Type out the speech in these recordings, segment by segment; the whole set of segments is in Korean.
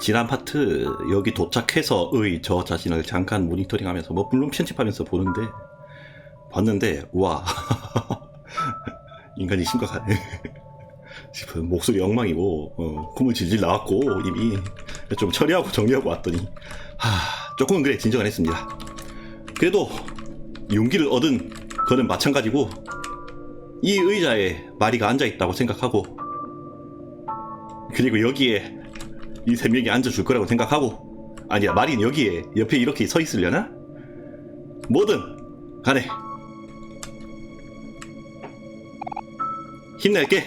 지난 파트 여기 도착해서의 저 자신을 잠깐 모니터링하면서 뭐 물론 편집하면서 보는데 봤는데 와. 인간이 심각하네 싶은 목소리 엉망이고 어, 콧물 질질 나왔고 이미 좀 처리하고 정리하고 왔더니. 하 조금은 그래 진정을 했습니다. 그래도 용기를 얻은 거는 마찬가지고 이 의자에 마리가 앉아 있다고 생각하고 그리고 여기에 이 세 명이 앉아줄 거라고 생각하고? 아니야 마린 여기에 옆에 이렇게 서 있으려나? 뭐든 간에. 힘낼게.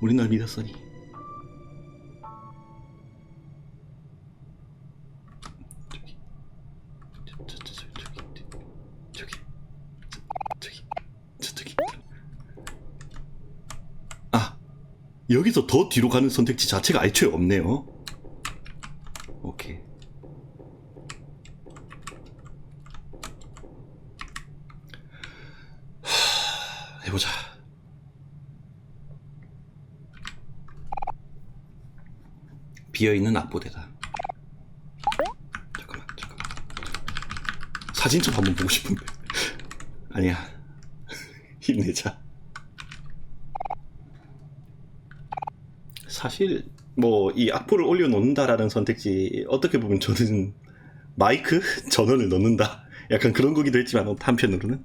우린 널 믿었으니 여기서 더 뒤로 가는 선택지 자체가 애초에 없네요. 오케이. 하, 해보자. 비어있는 앞보대다. 잠깐만, 잠깐만. 사진 좀 한번 보고 싶은데. 아니야. 힘내자. 사실 뭐 이 악보를 올려놓는다라는 선택지 어떻게 보면 저는 마이크? 전원을 넣는다. 약간 그런 거기도 했지만 한편으로는.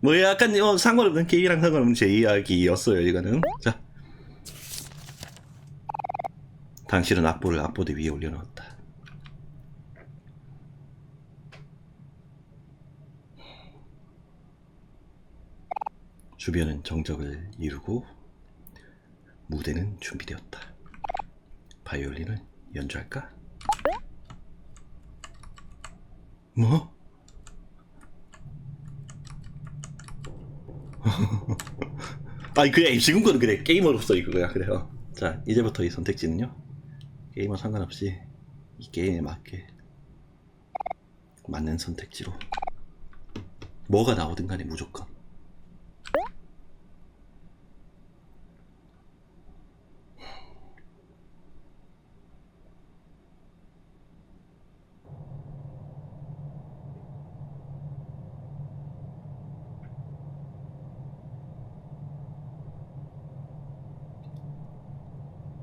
뭐 약간 어, 상관없는 게임이랑 상관없는 제 이야기였어요 이거는. 자. 당신은 악보를 악보대 위에 올려놓았다. 주변은 정적을 이루고 무대는 준비되었다. 바이올린을 연주할까? 뭐? 아니 그래 지금 거는 그래 게이머로서 이거야 그래요. 자 이제부터 이 선택지는요 게이머 상관없이 이 게임에 맞게 맞는 선택지로 뭐가 나오든 간에 무조건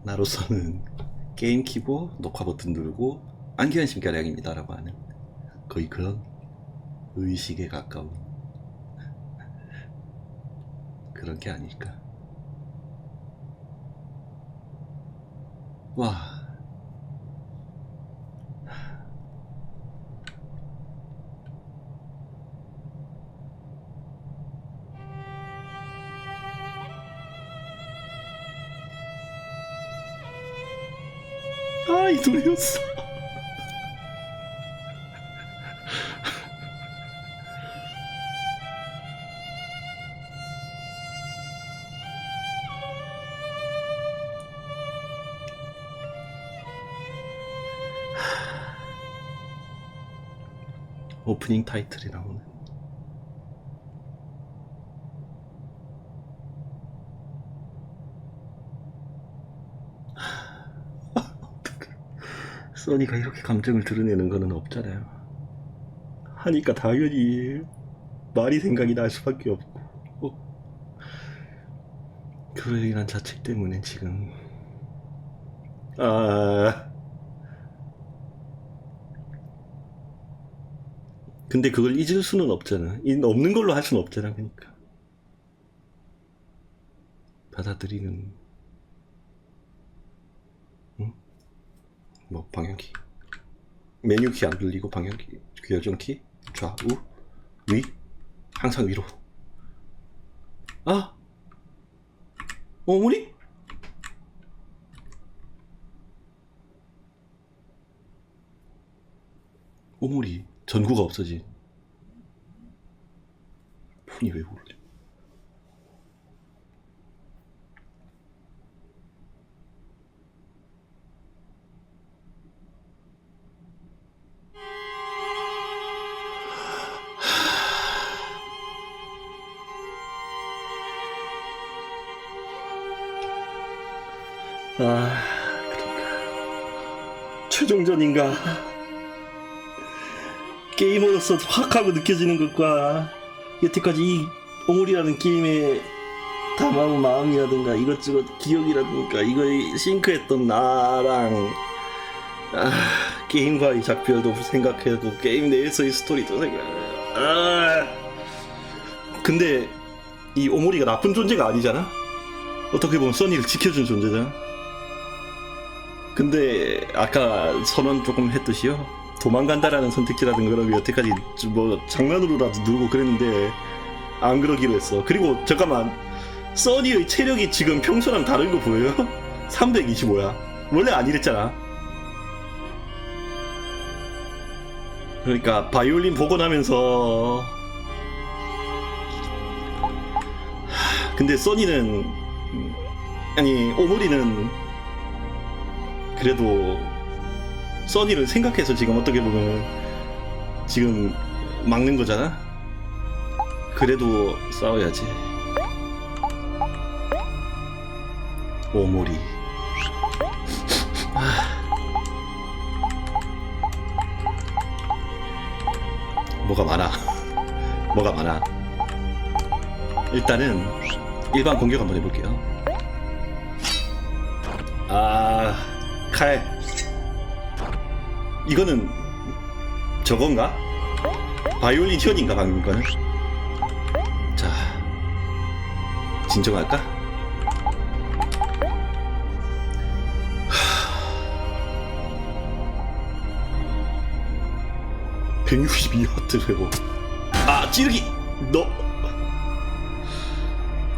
나로서는 게임 키고 녹화 버튼 누르고 안기한 심가량입니다라고 하는 거의 그런 의식에 가까운 그런 게 아닐까. 와. 노래였어. 오프닝 타이틀이 나오네. 써니가 이렇게 감정을 드러내는 거는 없잖아요. 하니까 당연히 말이 생각이 날 수밖에 없고 어. 그로 인한 자책 때문에 지금 아 근데 그걸 잊을 수는 없잖아. 이 없는 걸로 할 수는 없잖아. 그러니까 받아들이는 뭐 방향키. 메뉴키 안 들리고 방향키. 교정키. 좌우 위. 항상 위로. 아! 어머니? 오모리 전구가 없어진. 폰이 왜 그러 아, 그런가. 최종전인가? 게이머로서 확 하고 느껴지는 것과 여태까지 이 오물이라는 게임에 담아온 마음이라든가 이것저것 기억이라든가 이거에 싱크했던 나랑 아, 게임과의 작별도 생각하고 게임 내에서의 스토리도 생각. 아, 근데 이 오모리가 나쁜 존재가 아니잖아. 어떻게 보면 써니를 지켜준 존재잖아. 근데 아까 선언 조금 했듯이요. 도망간다라는 선택지라든가 그런 게 여태까지 좀뭐 장난으로라도 누르고 그랬는데 안 그러기로 했어. 그리고 잠깐만 써니의 체력이 지금 평소랑 다른 거 보여요? 325야. 원래 안 이랬잖아. 그러니까 바이올린 보고 나면서 하, 근데 써니는 음, 아니 오모리는 그래도 써니를 생각해서 지금 어떻게 보면 지금 막는 거잖아. 그래도 싸워야지. 오모리. 뭐가 많아. 뭐가 많아. 일단은 일반 공격 한번 해볼게요. 아, 칼. 이거는 저건가? 바이올린 션인가 방금 거는? 자, 진정할까? 162와트 회복. 아, 찌르기! 너!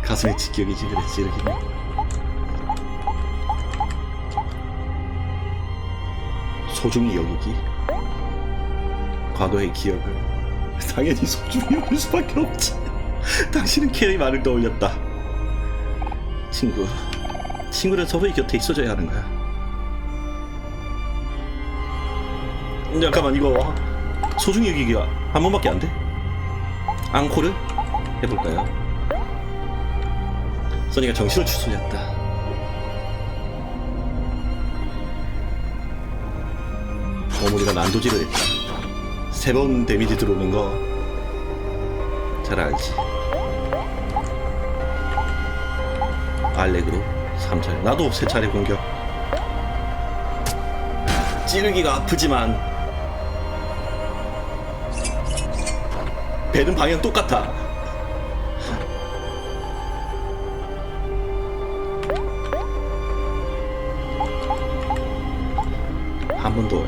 가슴에 직격이지, 그래, 찌르기 소중히 여기기. 과거의 기억을. 당연히 소중히 여길 수밖에 없지. 당신은 캐리 말을 떠올렸다. 친구. 친구는 서로의 곁에 있어줘야 하는 거야. 음, 잠깐만, 이거. 소중히 여기기가 한 번밖에 안 돼? 앙코를 해볼까요? 써니가 정신을 추스렸다. 어머니가 난도질을 했다. 세 번 데미지 들어오는 거 잘 알지. 알렉으로 3차례. 나도 세 차례 공격. 찌르기가 아프지만 배는 방향 똑같아. 한 번 더.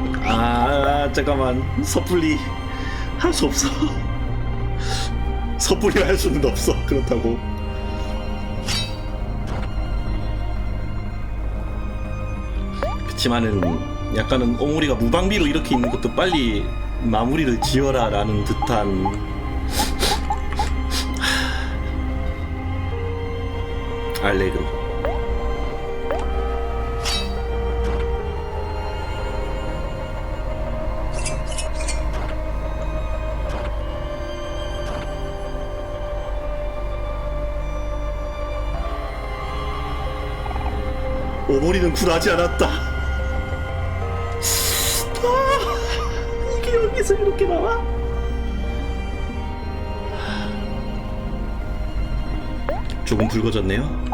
아, 잠깐만. 섣불리 할 수 없어. 섣불리 할 수는 없어. 그렇다고. 그치만은 약간은 오모리가 무방비로 이렇게 있는 것도 빨리 마무리를 지어라 라는 듯한 알레그로 오모리는 굴하지 않았다 아, 이게 여기서 이렇게 나와? 조금 붉어졌네요.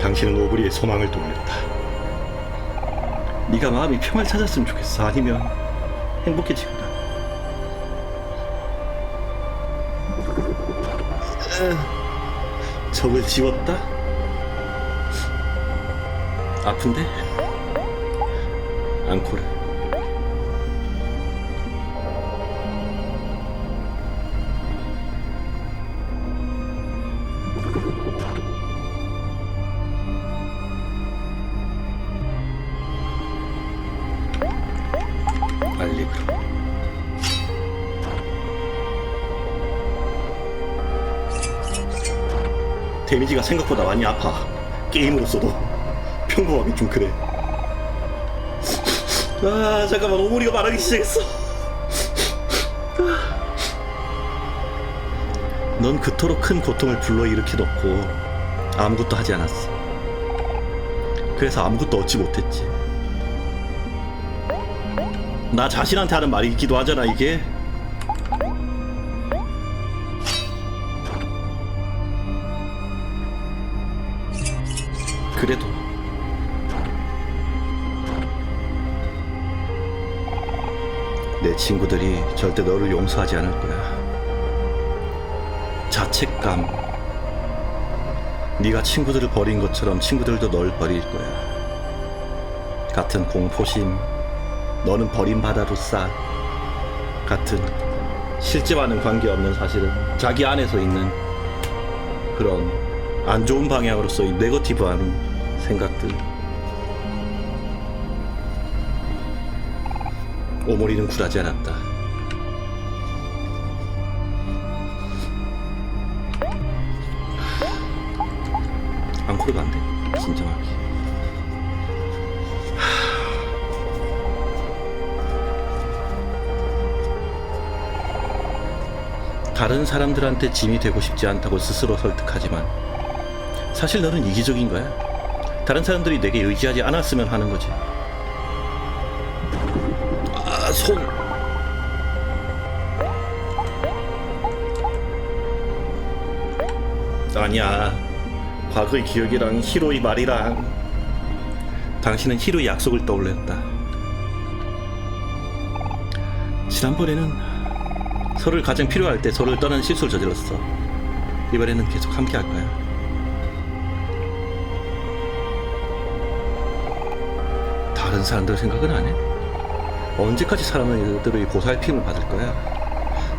당신은 오브리의 소망을 돌렸다. 네가 마음이 평화를 찾았으면 좋겠어. 아니면 행복해지거나. 적을 지웠다? 아픈데? 앙코르 데미지가 생각보다 많이 아파. 게임으로서도. 평범하게 좀 그래. 아 잠깐만. 오모리가 말하기 시작했어. 넌 그토록 큰 고통을 불러일으켜 놓고 아무것도 하지 않았어. 그래서 아무것도 얻지 못했지. 나 자신한테 하는 말이기도 하잖아 이게 그래도 내 친구들이 절대 너를 용서하지 않을 거야. 자책감. 네가 친구들을 버린 것처럼 친구들도 널 버릴 거야. 같은 공포심. 너는 버림받아도 싸. 같은 실제와는 관계없는 사실은 자기 안에서 있는 그런 안 좋은 방향으로서의 네거티브한 생각들. 오모리는 굴하지 않았다. 앙코르가 안 돼. 진정하게. 다른 사람들한테 짐이 되고 싶지 않다고 스스로 설득하지만 사실 너는 이기적인 거야. 다른 사람들이 내게 의지하지 않았으면 하는 거지. 아, 손. 아니야. 과거의 기억이랑 히로의 말이랑 당신은 히로의 약속을 떠올렸다. 지난번에는 서로를 가장 필요할 때 서로를 떠나는 실수를 저질렀어. 이번에는 계속 함께 할 거야. 다른 사람들 생각은 안 해? 언제까지 사람은 이들의 보살핌을 받을 거야?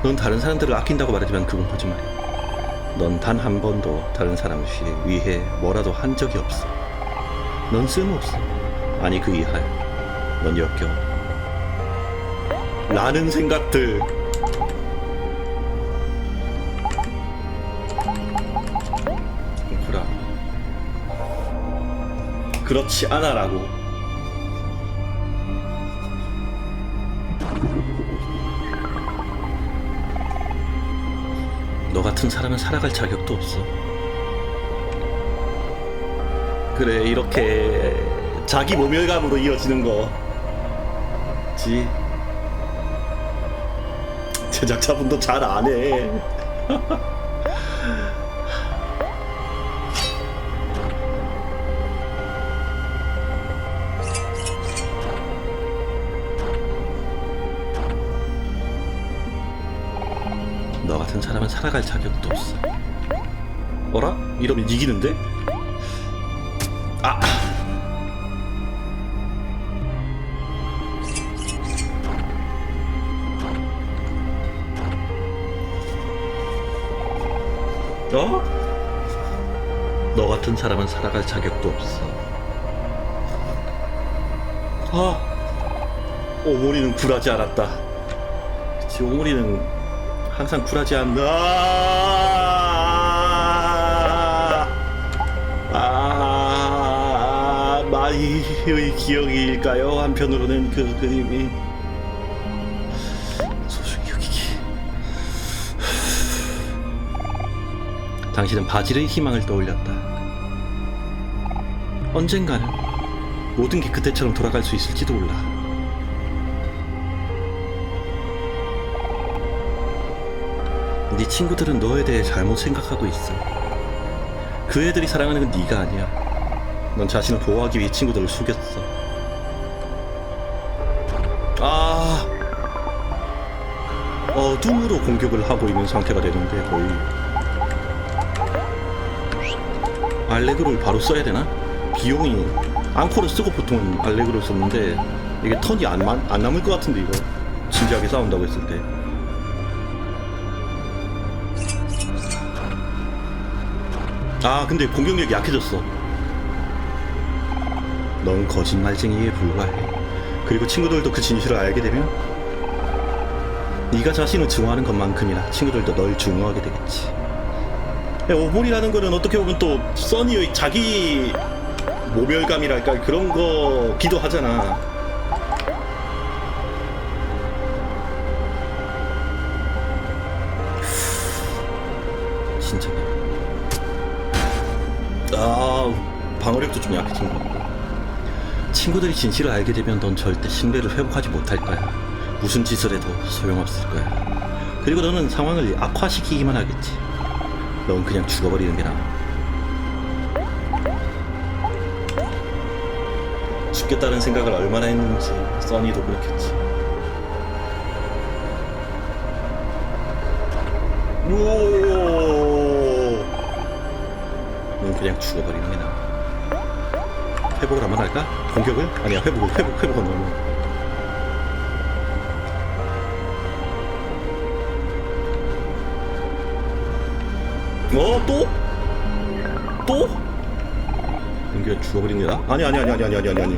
넌 다른 사람들을 아낀다고 말하지만 그건 거짓말이야. 넌 단 한 번도 다른 사람을 위해, 뭐라도 한 적이 없어. 넌 쓸모없어. 아니 그 이하야. 넌 역겨워. 라는 생각들. 그렇지 않아라고. 너 같은 사람은 살아갈 자격도 없어. 그래, 이렇게 자기 모멸감으로 이어지는 거지. 제작자분도 잘 안 해. 같은 사람은 살아갈 자격도 없어. 어라? 이러면 이기는데? 아! 어? 너 같은 사람은 살아갈 자격도 없어. 아! 오모리는 굴하지 않았다. 그치, 오모리는 항상 굴하지 않나. 아, 마이의 기억일까요? 한편으로는 그 그림이 소중히 여기기. 당신은 바질의 희망을 떠올렸다. 언젠가는 모든 게 그때처럼 돌아갈 수 있을지도 몰라. 네 친구들은 너에 대해 잘못 생각하고 있어. 그 애들이 사랑하는 건 네가 아니야. 넌 자신을 보호하기 위해 친구들을 속였어. 아, 어둠으로 공격을 하고 있는 상태가 되는데 거의 알레그로를 바로 써야 되나? 비용이 앙코를 쓰고 보통 알레그로 썼는데 이게 턴이 안, 만- 안 남을 것 같은데 이거 진지하게 싸운다고 했을 때. 아 근데 공격력이 약해졌어. 넌 거짓말쟁이에 불과해. 그리고 친구들도 그 진실을 알게 되면 네가 자신을 증오하는 것만큼이나 친구들도 널 증오하게 되겠지. 오볼이라는 거는 어떻게 보면 또 써니의 자기 모멸감이랄까? 그런 거기도 하잖아. 진짜. 아 방어력도 좀 약해진 것 같고. 친구들이 진실을 알게 되면 넌 절대 신뢰를 회복하지 못할 거야. 무슨 짓을 해도 소용없을 거야. 그리고 너는 상황을 악화시키기만 하겠지. 넌 그냥 죽어버리는 게 나아. 죽겠다는 생각을 얼마나 했는지 써니도 그렇겠지. 오. 그냥 죽어버리는 게 나아. 회복을 한번 할까? 공격을? 아니야 회복을 회복 회복은 너무. 어 또? 또? 넌 그냥 죽어버리는 게 나아? 아니 아니 아니 아니 아니 아니 아니 아니.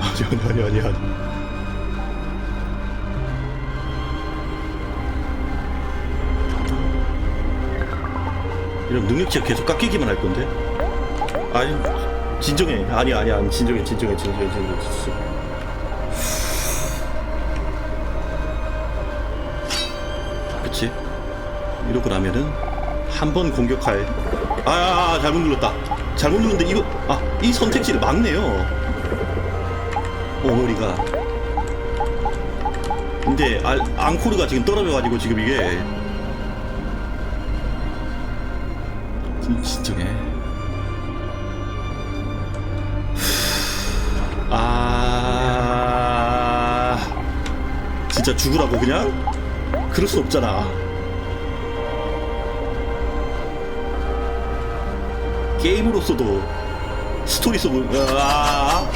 아니 아니 아니 아니 아니. 이런 능력치가 계속 깎이기만 할 건데? 아니, 진정해. 아니, 아니, 아니, 진정해, 진정해, 진정해, 진정해. 진정해. 그치? 이러고 나면은 한 번 공격할. 아, 아, 아, 잘못 눌렀다. 잘못 눌렀는데 이거, 아, 이 선택지를 막네요. 오머리가. 근데 알, 앙코르가 지금 떨어져가지고 지금 이게 좀 진정해. 아, 진짜 죽으라고 그냥? 그럴 수 없잖아. 게임으로서도 스토리 속을 아.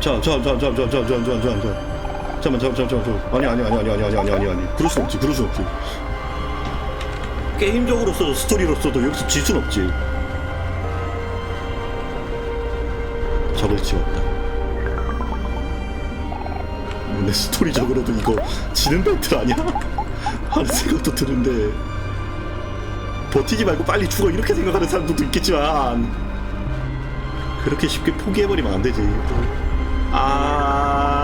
자, 자, 자, 자, 자, 자, 자, 자, 자, 자. 잠깐만, 잠깐만, 잠깐만, 잠깐만. 아니, 아니, 아니, 아니, 아니, 아니, 아니, 아니, 아니. 그럴 수 없지, 그럴 수 없지. 게임적으로서도 스토리로서도 여기서 질 순 없지. 적을 지웠다. 근데 스토리적으로도 이거 지는 벨트 아니야? 하는 생각도 드는데 버티지 말고 빨리 죽어 이렇게 생각하는 사람들도 있겠지만 그렇게 쉽게 포기해버리면 안 되지. 아.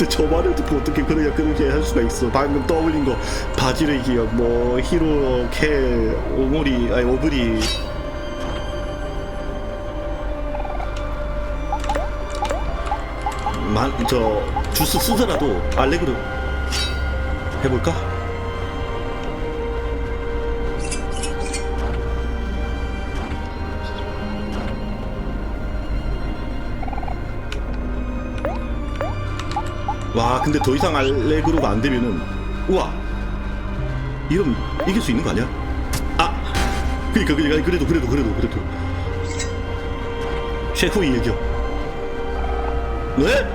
근데 저 말을 듣고 어떻게 그러냐 그렇게 할 수가 있어 방금 떠올린 거 바지를 기억 뭐 히로 켈 오모리 아니 오브리 만, 저 주스 쓰더라도 알렉으로 해볼까? 와 근데 더 이상 알렉으로가 안 되면은 우와. 이러면 이길 수 있는 거 아니야? 아 그니까 그니까 그래도 그래도 그래도 그래도. 셰프 이겨 네?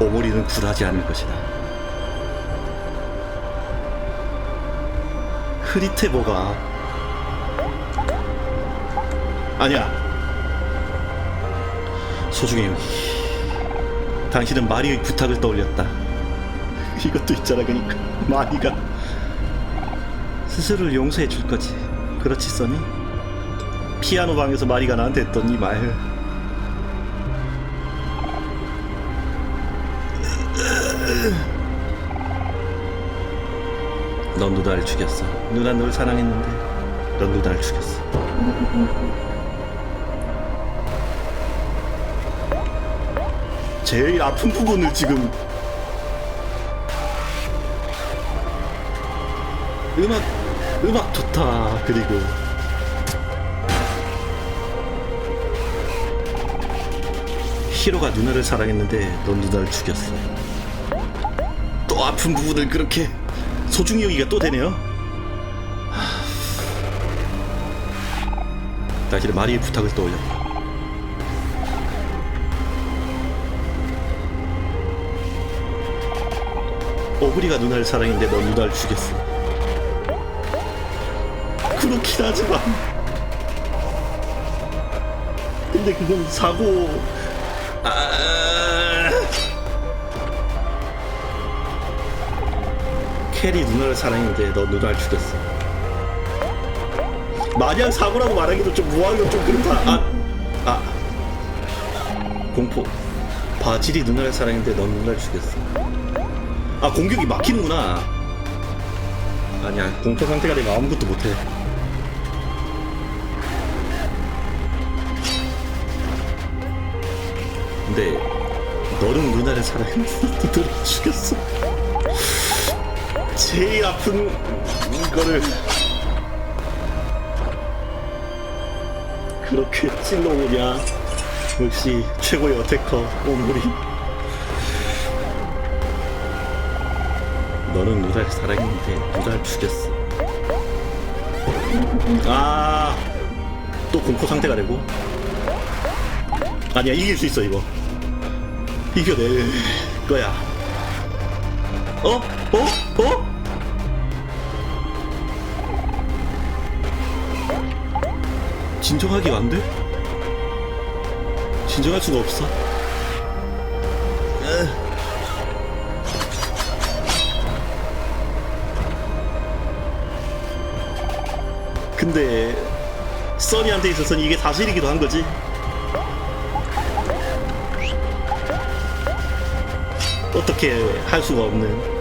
오모리는 굴하지 않을 것이다. 흐리테보가? 아니야 소중해 여기 당신은 마리의 부탁을 떠올렸다. 이것도 있잖아 그니까. 마리가. 스스로를 용서해 줄 거지. 그렇지 써니? 피아노 방에서 마리가 나한테 했던 이 말. 넌 누나를 죽였어. 누나 널 사랑했는데 넌 누나를 죽였어 제일 아픈 부분을 지금. 음악 음악 좋다. 그리고. 히로가 누나를 사랑했는데 넌 누나를 죽였어. 또 아픈 부분을 그렇게 소중히 여기가 또 되네요. 하... 당신은 마리의 부탁을 떠올렸다 오브리가 누나를 사랑했는데 넌 누나를 죽였어. 그렇긴 하지만. 근데 그건 사고. 아. 캐리 누나를 사랑했는데 넌 누나를 죽였어. 마냥 사고라고 말하기도 좀 무하기도 좀 그렇다. 아. 아. 공포. 바질이 누나를 사랑했는데 넌 누나를 죽였어. 아 공격이 막히는구나. 아니야 공포 상태가 되면 아무것도 못해. 근데 너는 누나를 사랑했는데 너를 죽였어. 제일 아픈 거를 그렇게 찔러오냐. 역시 최고의 어태커 오물이. 너는 누나를 사랑했는데 누나를 죽였어. 아, 또 공포 상태가 되고. 아니야 이길 수 있어 이거. 이겨낼 거야. 어? 어? 어? 진정하기가 안 돼? 진정할 수가 없어. 근데 써니한테 있어서는 이게 사실이기도 한 거지. 어떻게 할 수가 없는.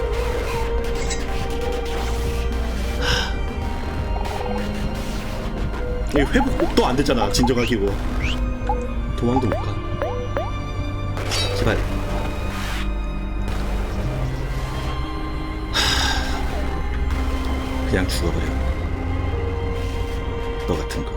이 회복도 안 되잖아 진정하기고 도망도 못 가. 제발. 하, 그냥 죽어버려. 너 같은 거.